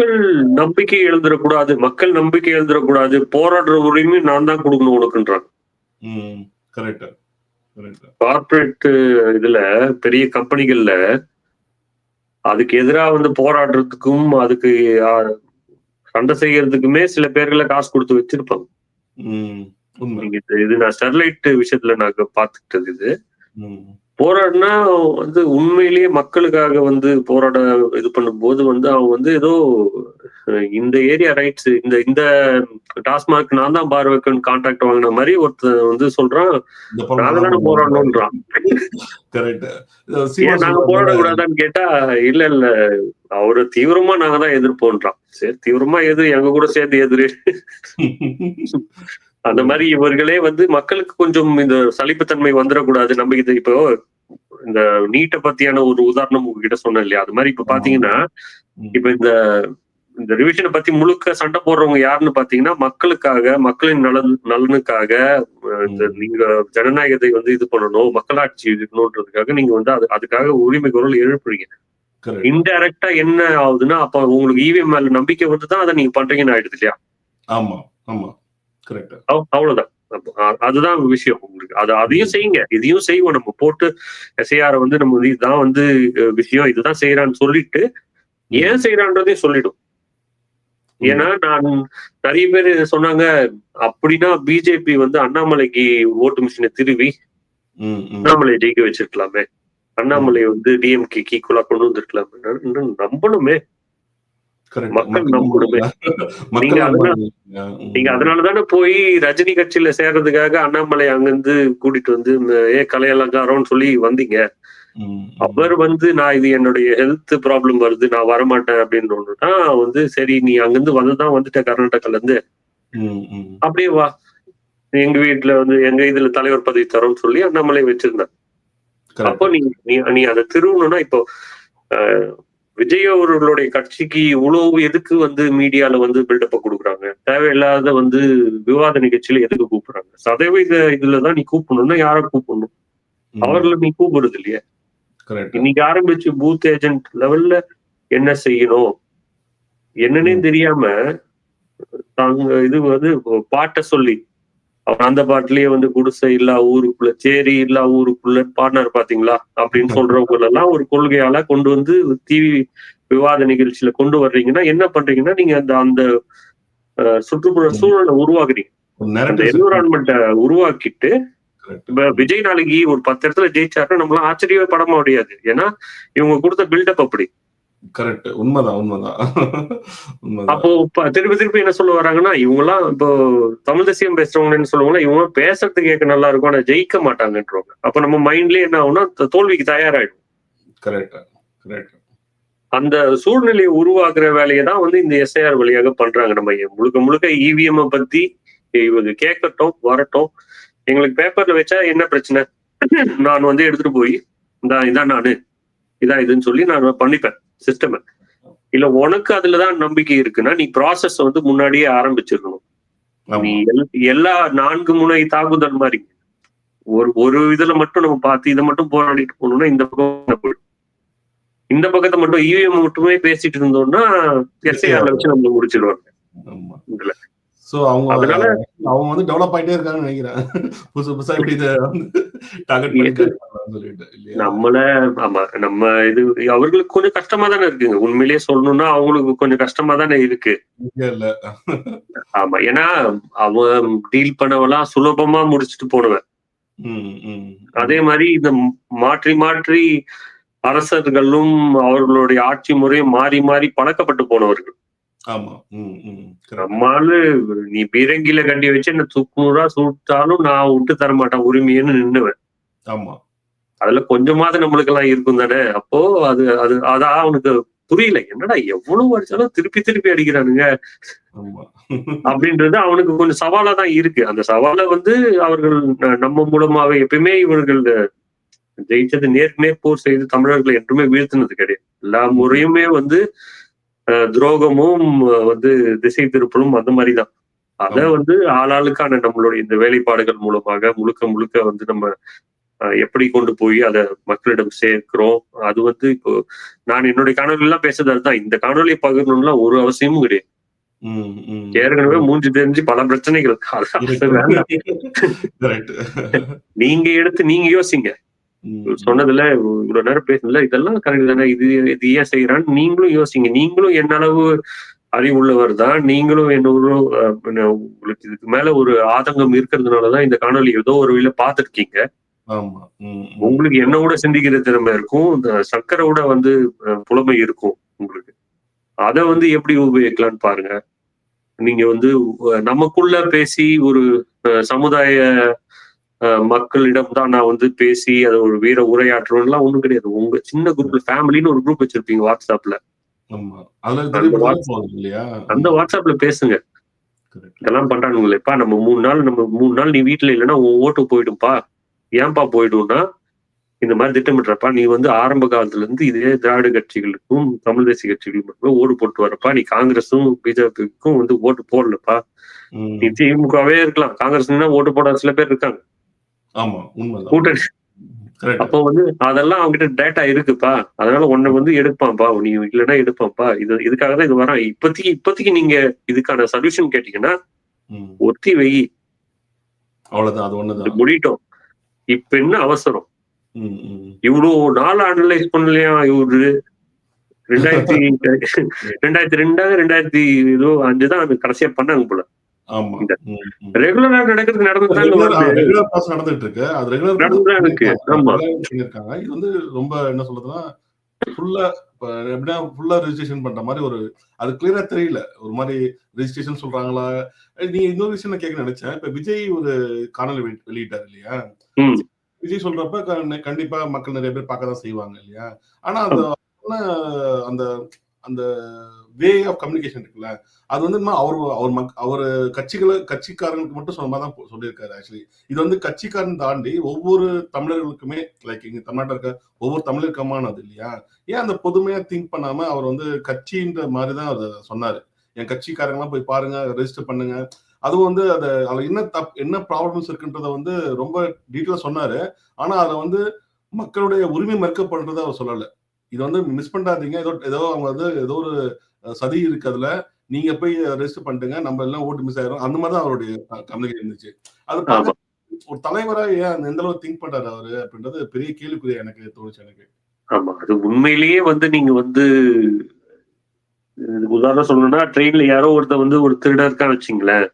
மக்கள் நம்பிக்கை எழுந்துடக்கூடாது மக்கள் நம்பிக்கை எழுந்துடக்கூடாது போராடுற உரிமை நான் தான் கொடுக்கணும் கரெக்ட் கார்ப்பரேட் இதுல பெரிய கம்பெனிகள்ல அதுக்கு எதிரா வந்து போராடுறதுக்கும் அதுக்கு சண்டை செய்யறதுக்குமே சில பேர்களை காசு கொடுத்து வச்சிருப்பாங்க. இது- நான் ஸ்டெர்லைட் விஷயத்துல நாங்க பாத்துக்கிட்டது இது. போராடினா வந்து உண்மையிலேயே மக்களுக்காக வந்து போராட இது பண்ணும்போது வந்து அவன் வந்து ஏதோ இந்த ஏரியா ரைட்ஸ் இந்த இந்த டாஸ்மாக் நான் தான் பார் வைக்கணும் கான்ட்ராக்ட் வாங்கின மாதிரி ஒருத்தன் வந்து சொல்றான். இந்த நாங்க தானே போராடணும்ன்றான். நாங்க போராடக்கூடாதான்னு கேட்டா இல்ல இல்ல. அவரு தீவிரமா நாங்க தான் எதிர்ப்போன்றான். சரி தீவிரமா எதிர் எங்க கூட சேர்ந்து எதிரு. அந்த மாதிரி இவர்களே வந்து மக்களுக்கு கொஞ்சம் இந்த சலிப்புத்தன்மை வந்துடக்கூடாது நம்ம இது இப்போ இந்த நீட்டை பத்தியான ஒரு உதாரணம் உங்ககிட்ட சொன்னேன் இல்லையா? அது மாதிரி இப்ப பாத்தீங்கன்னா இப்ப இந்த இந்த ரிவிஷனை பத்தி முழுக்க சண்டை போடுறவங்க யாருன்னு பாத்தீங்கன்னா மக்களுக்காக மக்களின் நலன் நலனுக்காக இந்த நீங்க ஜனநாயகத்தை வந்து இது பண்ணணும் மக்களாட்சி இருக்கணுன்றதுக்காக நீங்க வந்து அது அதுக்காக உரிமை குரல் எழுப்புறீங்க. இன்டைரக்டா என்ன ஆகுதுன்னா அப்ப உங்களுக்கு இவிஎம் மேல நம்பிக்கை வந்துதான் அதை நீங்க பண்றீங்கன்னு ஆயிடுது இல்லையா? ஆமா ஆமா. அவ்வளவுதான். அதுதான் விஷயம் உங்களுக்கு. அது அதையும் செய்யுங்க. இதையும் செய்வோம் நம்ம போட்டு எஸ்ஐஆர் வந்து நம்ம இதுதான் வந்து விஷயம். இதுதான் செய்யறான்னு சொல்லிட்டு ஏன் செய்யறான்றதையும் சொல்லிடும். ஏன்னா நான் நிறைய பேர் சொன்னாங்க. அப்படின்னா பிஜேபி வந்து அண்ணாமலைக்கு ஓட்டு மிஷினை திருவி அண்ணாமலை ஜெயிக்க வச்சிருக்கலாமே. அண்ணாமலை வந்து டிஎம்கே ஈக்குவலா கொண்டு வந்திருக்கலாமே. நம்பணுமே. மக்கள். மக்கள் நீங்க அதனால- நம்புறாங்க. ம். நீங்க அதனால தானே போய் ரஜினி கட்சியில சேர்றதுக்காக அண்ணாமலை அங்கிருந்து கூட்டிட்டு வந்து இந்த ஏ கலையலங்காரம்னு சொல்லி வந்தீங்க. அவர் வந்து நான் இது என்னுடைய ஹெல்த் ப்ராப்ளம் வருது நான் வரமாட்டேன் அப்படின்னு ஒண்ணுதான் வந்து சரி நீ அங்கிருந்து வந்துதான் வந்துட்ட கர்நாடகால இருந்து. அப்படியே வா எங்க வீட்டுல வந்து எங்க இதுல தலைவர் பதவி தரோம்னு சொல்லி அண்ணாமலை வச்சிருந்தேன். அப்போ நீ நீ அதை திருவணும்னா இப்போ விஜய் அவர்களுடைய கட்சிக்கு இவ்வளவு எதுக்கு வந்து மீடியால வந்து பில்டப்ப கொடுக்குறாங்க? தேவையில்லாத வந்து விவாத நிகழ்ச்சியில எதுக்கு கூப்பிடுறாங்க? சதவீத இதுலதான் நீ கூப்பிடணும்னா யாரை கூப்பிடணும்? ம். அவர்களை நீ கூப்பிடுறது இல்லையா. இன்னைக்கு ஆரம்பிச்சு பூத் ஏஜென்ட் லெவல்ல என்ன செய்யணும்? என்னன்னே தெரியாம தாங்க இது வந்து பாட்டை சொல்லி அவர் அந்த பாட்டுலயே வந்து குடிசை இல்லா ஊருக்குள்ள சேரி இல்லா ஊருக்குள்ள பாடினார் பாத்தீங்களா? அப்படின்னு சொல்றவங்க எல்லாம் ஒரு கொள்கையால கொண்டு வந்து டிவி விவாத நிகழ்ச்சியில கொண்டு வர்றீங்கன்னா என்ன பண்றீங்கன்னா நீங்க அந்த அந்த சுற்றுப்புற சூழலை உருவாக்குறீங்க. என்விரான்மெண்ட்டை உருவாக்கிட்டு. இப்ப விஜய் நாளைக்கு ஒரு பத்து இடத்துல ஜெயிச்சாருன்னா நம்மளாம் ஆச்சரியமே பட முடியாது. ஏன்னா இவங்க கொடுத்த பில்டப் அப்படி. கரெக்ட் உண்மைதான் உண்மைதான். அப்போ திருப்பி திருப்பி என்ன சொல்ல வராங்கன்னா இவங்க எல்லாம் இப்போ தமிழ் தேசியம் பேசுறவங்கன்னு சொல்லுவாங்க இவங்க பேசுறதுக்கு கேட்க நல்லா இருக்கும் ஆனா ஜெயிக்க மாட்டாங்கன்றவங்க. அப்ப நம்ம மைண்ட்லயே என்ன ஆகும்னா தோல்விக்கு தயாராயிடும் கரெக்ட் கரெக்ட் அந்த சூழ்நிலையை உருவாக்குற வேலையை தான் வந்து இந்த எஸ்ஐஆர் வழியாக பண்றாங்க நம்ம முழுக்க முழுக்க இவிஎம் பத்தி இவங்க கேட்கட்டும் வரட்டும். எங்களுக்கு பேப்பர்ல வச்சா என்ன பிரச்சனை? நான் வந்து எடுத்துட்டு போய் இந்த இதான் நானு இதான் இதுன்னு சொல்லி நான் பண்ணிப்பேன். சிஸ்டம் இல்ல உனக்கு அதுலதான் நம்பிக்கை இருக்குன்னா நீ ப்ராசஸ் வந்து முன்னாடியே நீ எல்- எல்லா நான்கு முனை தாக்குதல் மாதிரி. ஒரு ஒரு இதுல மட்டும் நம்ம பார்த்து இதை மட்டும் போராடிட்டு போனோம்னா இந்த பக்கம் இந்த பக்கத்தை மட்டும் இவிஎம் மட்டுமே பேசிட்டு இருந்தோம்னா எஸ்ஐஆர்ல வச்சு நம்ம முடிச்சிடுவாங்க. ஆமா. இதுல. சோ அவங்க அதனால அவங்க வந்து டெவலப் ஆயிட்டே இருக்காங்கன்னு நினைக்கிறேன். புதுசு புதுசா இப்படி சொல்லிட்டு நம்மள ஆமா நம்ம இது அவர்களுக்கு கொஞ்சம் கஷ்டமா தானே இருக்குங்க. உண்மையிலேயே சொல்லணும்னா அவங்களுக்கு கொஞ்சம் கஷ்டமா தானே இருக்கு. ஆமா ஏன்னா அவன் டீல் பண்ணவெல்லாம் சுலபமா முடிச்சுட்டு போனவன். அதே மாதிரி இந்த மாற்றி மாற்றி அரசர்களும் அவர்களுடைய ஆட்சி முறையும் மாறி மாறி பழக்கப்பட்டு போனவர்கள். நம்மால நீ பீரங்கில கண்டி வச்சு என்ன துக்குநூறா சுட்டாலும் நான் விட்டு தர மாட்டேன் உரிமைன்னு நின்னுவேன். ஆமா. அதுல கொஞ்சமாவது நம்மளுக்கு எல்லாம் இருக்கும் தானே? அப்போ அது அது அதான் அவனுக்கு புரியல. என்னடா எவ்வளவு அடிச்சாலும் திருப்பி திருப்பி அடிக்கிறானுங்க. அப்படின்றது அவனுக்கு கொஞ்சம் சவாலா தான் இருக்கு. அந்த சவாலை வந்து அவர்கள் நம்ம மூலமாவே எப்பயுமே இவர்கள் ஜெயிச்சது நேருக்கு நேர் போர் செய்து தமிழர்களை என்றுமே வீழ்த்தினது கிடையாது. எல்லா முறையுமே வந்து துரோகமும் வந்து திசை திருப்பலும் அந்த மாதிரி தான் அதை. வந்து ஆளாளுக்கான நம்மளுடைய இந்த வேலைப்பாடுகள் மூலமாக முழுக்க முழுக்க வந்து நம்ம எப்படி கொண்டு போய் அதை மக்களிடம் சேர்க்கிறோம்? அது வந்து இப்போ நான் என்னுடைய காணொலி எல்லாம் பேசுறது அதுதான். இந்த காணொலியை பகிரணும்லாம் ஒரு அவசியமும் கிடையாது. ஏற்கனவே மூஞ்சி தெரிஞ்சு பல பிரச்சனைகள். நீங்க எடுத்து நீங்க யோசிங்க. சொன்னதுல இவ்வளவு நேரம் பேசுனதுல இதெல்லாம் கரெக்ட் தானே. இது இது ஏன் செய்யறான்னு நீங்களும் யோசிங்க. நீங்களும் என்ன அளவு அறிவுள்ளவர் தான். நீங்களும் என்ன, உங்களுக்கு இதுக்கு மேல ஒரு ஆதங்கம் இருக்கிறதுனாலதான் இந்த காணொலி ஏதோ ஒரு வழியில ம். உங்களுக்கு என்னோட சிந்திக்கிற திறமை இருக்கும். இந்த சக்கரோட வந்து புலமை இருக்கும் உங்களுக்கு. அதை வந்து எப்படி உபயோகிக்கலாம்னு பாருங்க. நீங்க வந்து நமக்குள்ள பேசி ஒரு சமுதாய மக்களிடம் தான் நான் வந்து பேசி அதை ஒரு வீர உரையாற்றணும்லாம் ஒண்ணும் கிடையாது. உங்க சின்ன குரூப்ல ஃபேமிலின்னு ஒரு குரூப் வச்சிருப்பீங்க வாட்ஸ்அப்ல அந்த வாட்ஸ்அப்ல பேசுங்க. இதெல்லாம் பண்றானுங்களேப்பா நம்ம மூணு நாள் நம்ம மூணு நாள் நீ வீட்டுல இல்லைன்னா உன் ஓட்டு போயிடும்பா. ஏன்பா போயிடும்னா இந்த மாதிரி திட்டமிடுறப்பா நீ வந்து ஆரம்ப காலத்துல இருந்து இதே திராவிட கட்சிகளுக்கும் தமிழ் தேசிய கட்சிகளுக்கும் மட்டுமே ஓட்டு போட்டு வரப்பா. நீ காங்கிரஸும் பிஜேபிக்கும் வந்து ஓட்டு போடலப்பா. நீ திமுகவே இருக்கலாம். காங்கிரஸ் ஓட்டு போடாத சில பேர் இருக்காங்க. ஆமா கூட்டணி அப்போ வந்து அதெல்லாம் அவங்ககிட்ட டேட்டா இருக்குப்பா. அதனால உன்னை வந்து எடுப்பான்ப்பா நீ இல்லைன்னா எடுப்பான்ப்பா இது இதுக்காக தான் இது வரான். இப்போதைக்கு இப்போதைக்கு நீங்க இதுக்கான சொல்யூஷன் கேட்டீங்கன்னா ஒத்தி வை. அவ்வளவுதான் அது இது ஒண்ணுதான் முடிட்டோம். இப்ப என்ன அவசரம். இவ்வளவு நாள் அனலைஸ் பண்ணலையா இவரு? ரெண்டாயிரத்தி ரெண்டாயிரத்தி ரெண்டாவது ரெண்டாயிரத்தி ஏதோ அஞ்சு தான் அது கடைசியா பண்ணாங்க போல. ரெகுலரா நடக்கிறது நடந்துட்டு இருக்கு அது ரெகுலர் நடந்துதான் இருக்கு. ஆமா. பண்ணிருக்காங்க இது வந்து ரொம்ப என்ன சொல்றதுன்னா ஃபுல்லா எப்படின்னா ஃபுல்லா ரெஜிஸ்ட்ரேஷன் பண்ற மாதிரி ஒரு அது கிளியரா தெரியல. ஒரு மாதிரி ரெஜிஸ்ட்ரேஷன் சொல்றாங்களா? நீங்க இன்னொரு விஷயம் நான் கேட்க நினைச்சேன். இப்ப விஜய் ஒரு காணொலி வெளி- வெளியிட்டாரு இல்லையா. விஜய் சொல்றப்ப கண்டிப்பா மக்கள் நிறைய பேர் பார்க்க தான் செய்வாங்க இல்லையா? ஆனா அந்த அந்த அந்த வே ஆஃப் கம்யூனிகேஷன் இருக்குல்ல அது வந்து அவர் அவர் மக் அவர் கட்சிகளை கட்சிக்காரங்களுக்கு மட்டும் சொன்ன மாதிரி தான் சொல்லியிருக்காரு ஆக்சுவலி இது வந்து கட்சிக்காரன் தாண்டி ஒவ்வொரு தமிழர்களுக்குமே லைக் இங்கே தமிழ்நாட்டில் இருக்க ஒவ்வொரு தமிழருக்கமானது இல்லையா? ஏன் அந்த பொதுமையாக திங்க் பண்ணாம அவர் வந்து கட்சின்ற மாதிரி தான் அவர் சொன்னார்? என் கட்சிக்காரங்களாம் போய் பாருங்க ரெஜிஸ்டர் பண்ணுங்க. அதுவும் வந்து அது அதில் என்ன தப் என்ன ப்ராப்ளம்ஸ் இருக்குன்றத வந்து ரொம்ப டீட்டெயிலாக சொன்னார். ஆனால் அதில் வந்து மக்களுடைய உரிமை மறுக்கப்படுறத அவர் சொல்லலை. இது வந்து மிஸ் பண்ணாதீங்க ஏதோ ஏதோ அவங்க வந்து ஏதோ ஒரு சதி இருக்கு அதுல. நீங்க போய் ரெஜிஸ்டர் பண்ணிட்டுங்க நம்ம எல்லாம் ஓட்டு மிஸ் ஆயிரும். அந்த மாதிரி தான் அவருடைய கம்யூனிகேட் இருந்துச்சு. அது ஒரு தலைவரா ஏன் எந்த அளவு திங்க் பண்றாரு அவரு அப்படின்றது பெரிய கேள்விக்குரிய எனக்கு தோணுச்சு எனக்கு. ஆமா. அது உண்மையிலேயே வந்து நீங்க வந்து உதாரணம் சொல்லணும்னா ட்ரெயின்ல யாரோ ஒருத்தர் வந்து ஒரு திருடன் இருக்கான்னு வச்சுங்களேன்.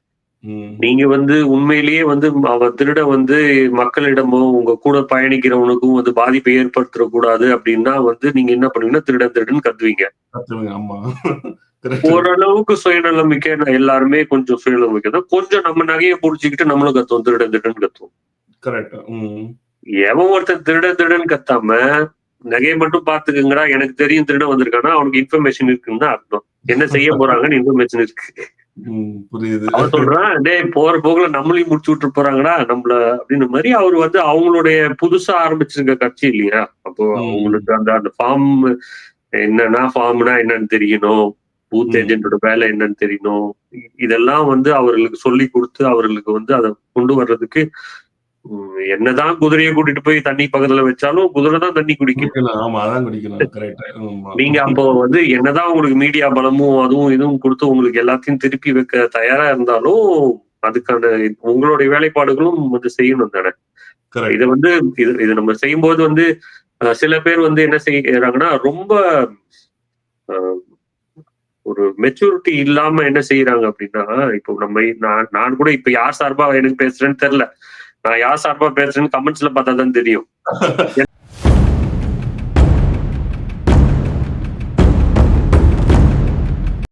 நீங்க வந்து உண்மையிலேயே வந்து அவன் திருட வந்து மக்களிடமோ உங்க கூட பயணிக்கிறவனுக்கும் வந்து பாதிப்பை ஏற்படுத்த கூடாது அப்படின்னா வந்து நீங்க என்ன பண்ணுவீங்கன்னா திருடன் திருடன் கத்துவீங்க. ஓரளவுக்கு சுயநலமிக்க எல்லாருமே கொஞ்சம் சுயநலமிக்க தான் கொஞ்சம் நம்ம நகையை புடிச்சுக்கிட்டு நம்மளும் கத்துவோம் திருடன் திருடன் கத்துவோம். எவன் ஒருத்தன் திருடன் திருடன் கத்தாம நகையை மட்டும் பாத்துக்கங்கடா எனக்கு தெரியும் திருடன் வந்திருக்கானா அவனுக்கு இன்ஃபர்மேஷன் இருக்குன்னு தான் அர்த்தம். என்ன செய்ய போறாங்கன்னு இன்ஃபர்மேஷன் இருக்கு. புரியுது அவன் சொல்றான் டேய் போற போக்குல நம்மளையும் முடிச்சு விட்டு போறாங்கடா நம்மள அப்படின்னு மாதிரி அவர் வந்து அவங்களுடைய புதுசா ஆரம்பிச்சிருக்க கட்சி இல்லையா அப்போ. அவங்களுக்கு அந்த அந்த ஃபார்ம் என்னன்னா ஃபார்ம்னா என்னன்னு தெரியணும் பூத். ஏஜென்டோட வேலை என்னன்னு தெரியணும் இதெல்லாம் வந்து அவர்களுக்கு சொல்லி கொடுத்து அவர்களுக்கு வந்து அதை கொண்டு வர்றதுக்கு என்னதான் குதிரையை கூட்டிட்டு போய் தண்ணி பக்கத்துல வச்சாலும் குதிரை தான் தண்ணி குடிக்கும். நீங்க அப்போ வந்து என்னதான் உங்களுக்கு மீடியா பலமும் அதுவும் இதுவும் கொடுத்து உங்களுக்கு எல்லாத்தையும் திருப்பி வைக்க தயாரா இருந்தாலும் அதுக்கான உங்களுடைய வேலைப்பாடுகளும் வந்து செய்யணும் தானே. இதை வந்து இது இது நம்ம செய்யும்போது வந்து சில பேர் வந்து என்ன செய்யறாங்கன்னா ரொம்ப ஒரு மெச்சூரிட்டி இல்லாம என்ன செய்யறாங்க அப்படின்னா இப்போ நம்ம நான் நான் கூட இப்ப யார் சார்பா எனக்கு பேசுறேன்னு தெரியல. நான் யார் சார்பா பேசுறேன்னு கமெண்ட்ஸ்ல பார்த்தா தான் தெரியும்.